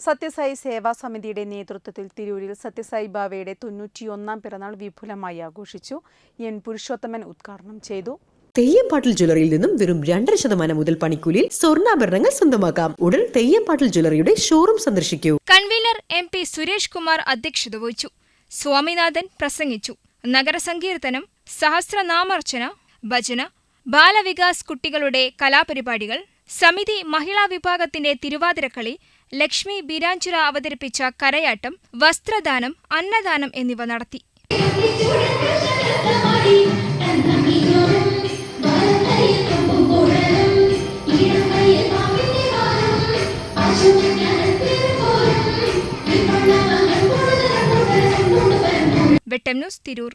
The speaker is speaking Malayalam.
Sathyasai Seva സമിതിയുടെ നേതൃത്വത്തിൽ തിരൂരിൽ സത്യസായി ബാവയുടെ തൊണ്ണൂറ്റിയൊന്നാം പിറന്നാൾ വിപുലമായി ആഘോഷിച്ചു. എൻ പുരുഷോത്തമൻ ഉദ്ഘാടനം ചെയ്തു. തെയ്യംപാട്ടിൽ ജ്വല്ലറിയിൽ നിന്നും വെറും രണ്ടര ശതമാനം മുതൽ പണിക്കൂലിയിൽ സ്വർണാഭരണങ്ങൾ സ്വന്തമാക്കാം. ഉടൻ തെയ്യംപാട്ടിൽ ജ്വല്ലറിയുടെ ഷോറൂം സന്ദർശിക്കൂ. Convener M P Suresh Kumar അധ്യക്ഷത വഹിച്ചു. സ്വാമിനാഥൻ പ്രസംഗിച്ചു. നഗരസങ്കീർത്തനം സഹസ്രനാമർച്ചന ഭജന ബാലവികാസ് കുട്ടികളുടെ കലാപരിപാടികൾ സമിതി മഹിളാ വിഭാഗത്തിന്റെ തിരുവാതിരക്കളി ലക്ഷ്മി ബീരാഞ്ചിറ അവതരിപ്പിച്ച കരയാട്ടം വസ്ത്രദാനം അന്നദാനം എന്നിവ നടത്തി. വെട്ടം ന്യൂസ് തിരൂർ.